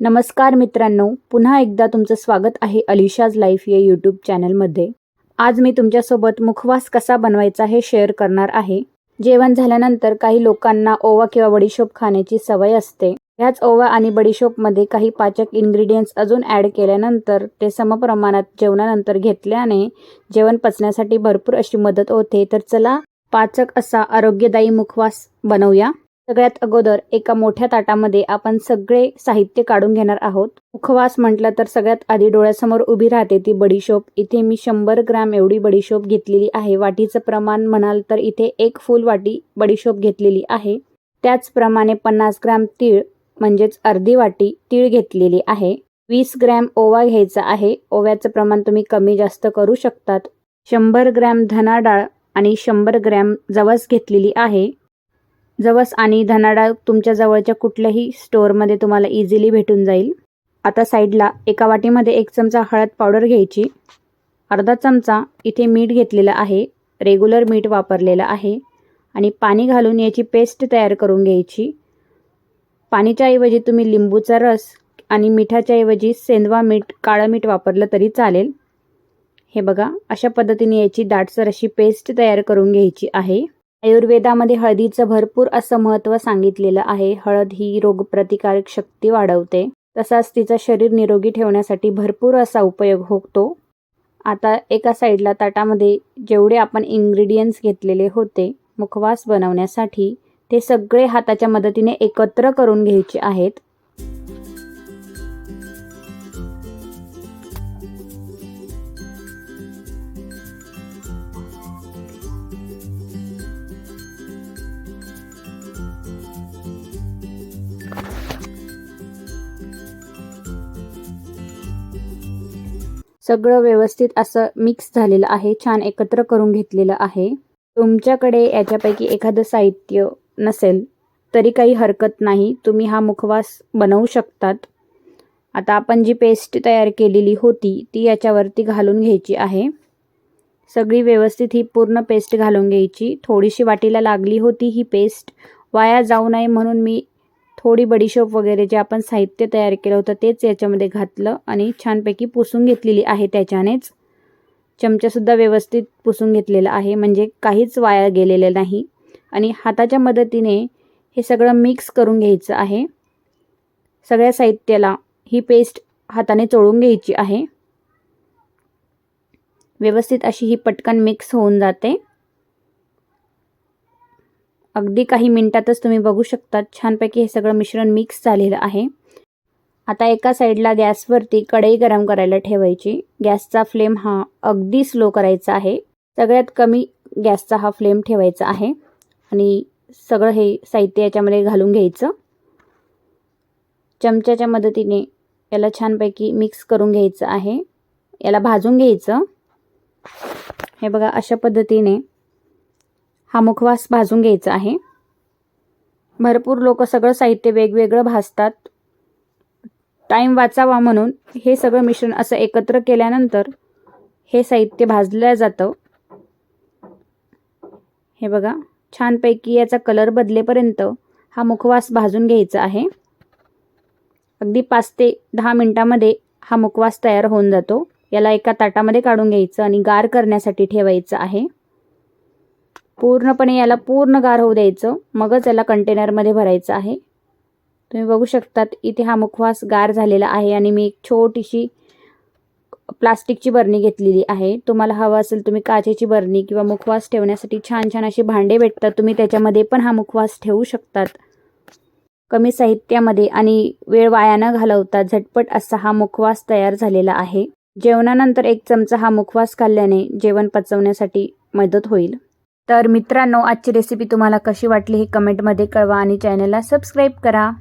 नमस्कार मित्रांनो पुन्हा एकदा तुमचं स्वागत आहे अलिशाज लाईफ या यूट्यूब चॅनलमध्ये. आज मी तुमच्यासोबत मुखवास कसा बनवायचा हे शेअर करणार आहे. जेवण झाल्यानंतर काही लोकांना ओवा किंवा बडीशोप खाण्याची सवय असते. ह्याच ओवा आणि बडीशोपमध्ये काही पाचक इन्ग्रेडियंट्स अजून ॲड केल्यानंतर ते समप्रमाणात जेवणानंतर घेतल्याने जेवण पचण्यासाठी भरपूर अशी मदत होते. तर चला पाचक असा आरोग्यदायी मुखवास बनवूया. सगळ्यात अगोदर एका मोठ्या ताटामध्ये आपण सगळे साहित्य काढून घेणार आहोत. मुखवास म्हटलं तर सगळ्यात आधी डोळ्यासमोर उभी राहते ती बडीशोप. इथे मी शंभर ग्रॅम एवढी बडीशोप घेतलेली आहे. वाटीचं प्रमाण म्हणाल तर इथे एक फुल वाटी बडीशोप घेतलेली आहे. त्याचप्रमाणे पन्नास ग्रॅम तीळ म्हणजेच अर्धी वाटी तीळ घेतलेली आहे. वीस ग्रॅम ओवा घ्यायचा आहे. ओव्याचं प्रमाण तुम्ही कमी जास्त करू शकतात. शंभर ग्रॅम धना डाळ आणि शंभर ग्रॅम जवस घेतलेली आहे. जवस आणि धनाडा तुमच्या जवळच्या कुठल्याही स्टोअरमध्ये तुम्हाला इझिली भेटून जाईल. आता साईडला एका वाटीमध्ये एक चमचा हळद पावडर घ्यायची. अर्धा चमचा इथे मीठ घेतलेलं आहे. रेग्युलर मीठ वापरलेलं आहे. आणि पाणी घालून याची पेस्ट तयार करून घ्यायची. पाणीच्या ऐवजी तुम्ही लिंबूचा रस आणि मिठाच्या ऐवजी सेंदवा मीठ काळं मीठ वापरलं तरी चालेल. हे बघा अशा पद्धतीने याची दाटसर अशी पेस्ट तयार करून घ्यायची आहे. आयुर्वेदामध्ये हळदीचं भरपूर असं महत्त्व सांगितलेलं आहे. हळद ही रोगप्रतिकारक शक्ती वाढवते. तसाच तिचं शरीर निरोगी ठेवण्यासाठी भरपूर असा उपयोग होतो. आता एका साईडला ताटामध्ये जेवढे आपण इन्ग्रेडियंट्स घेतलेले होते मुखवास बनवण्यासाठी ते सगळे हाताच्या मदतीने एकत्र करून घ्यायचे आहेत. सगळं व्यवस्थित असं मिक्स झालेलं आहे छान एकत्र करून घेतलेलं आहे. तुमच्याकडे याच्यापैकी एखादं साहित्य नसेल तरी काही हरकत नाही तुम्ही हा मुखवास बनवू शकतात. आता आपण जी पेस्ट तयार केलेली होती ती याच्यावरती घालून घ्यायची आहे. सगळी व्यवस्थित ही पूर्ण पेस्ट घालून घ्यायची. थोडीशी वाटीला लागली होती ही पेस्ट वाया जाऊ नये म्हणून मी थोडी बडीशोप वगैरे जे आपण साहित्य तयार केलं होतं तेच याच्यामध्ये घातलं आणि छानपैकी पुसून घेतलेली आहे त्याच्यानेच. चमचासुद्धा व्यवस्थित पुसून घेतलेला आहे म्हणजे काहीच वाया गेलेलं नाही. आणि हाताच्या मदतीने हे सगळं मिक्स करून घ्यायचं आहे. सगळ्या साहित्याला ही पेस्ट हाताने चोळून घ्यायची आहे. व्यवस्थित अशी ही पटकन मिक्स होऊन जाते. अगदी काही मिनटातच तुम्ही बघू शकतात. छानपैकी हे सगळं मिश्रण मिक्स झालेलं आहे. आता एका साईडला गॅसवरती कढई गरम करायला ठेवायची. गॅसचा फ्लेम हा अगदी स्लो करायचा आहे. सगळ्यात कमी गॅसचा हा फ्लेम ठेवायचा आहे. आणि सगळं हे साहित्य याच्यामध्ये घालून घ्यायचं. चमच्याच्या मदतीने याला छानपैकी मिक्स करून घ्यायचं आहे. याला भाजून घ्यायचं. हे बघा अशा पद्धतीने हा मुखवास भाजून घ्यायचा आहे. भरपूर लोक सगळं साहित्य वेगवेगळं भाजतात. टाईम वाचावा म्हणून हे सगळं मिश्रण असं एकत्र केल्यानंतर हे साहित्य भाजलं जातं. हे बघा छानपैकी याचा कलर बदलेपर्यंत हा मुखवास भाजून घ्यायचा आहे. अगदी पाच ते दहा मिनटामध्ये हा मुखवास तयार होऊन जातो. याला एका ताटामध्ये काढून घ्यायचं आणि गार करण्यासाठी ठेवायचं आहे. पूर्णपणे याला पूर्ण गार होऊ द्यायचं. मगच याला कंटेनरमध्ये भरायचं आहे. तुम्ही बघू शकतात इथे हा मुखवास गार झालेला आहे आणि मी एक छोटीशी प्लास्टिकची बरणी घेतलेली आहे. तुम्हाला हवं असेल तुम्ही काचेची बरणी किंवा मुखवास ठेवण्यासाठी छान छान असे भांडे भेटतात. तुम्ही त्याच्यामध्ये पण हा मुखवास ठेवू शकतात. कमी साहित्यामध्ये आणि वेळ वाया न घालवता झटपट असा हा मुखवास तयार झालेला आहे. जेवणानंतर एक चमचा हा मुखवास खाल्ल्याने जेवण पचवण्यासाठी मदत होईल. तर मित्रांनो आजची रेसिपी तुम्हाला कशी वाटली हे कमेंटमध्ये कळवा आणि चॅनलला सबस्क्राईब करा.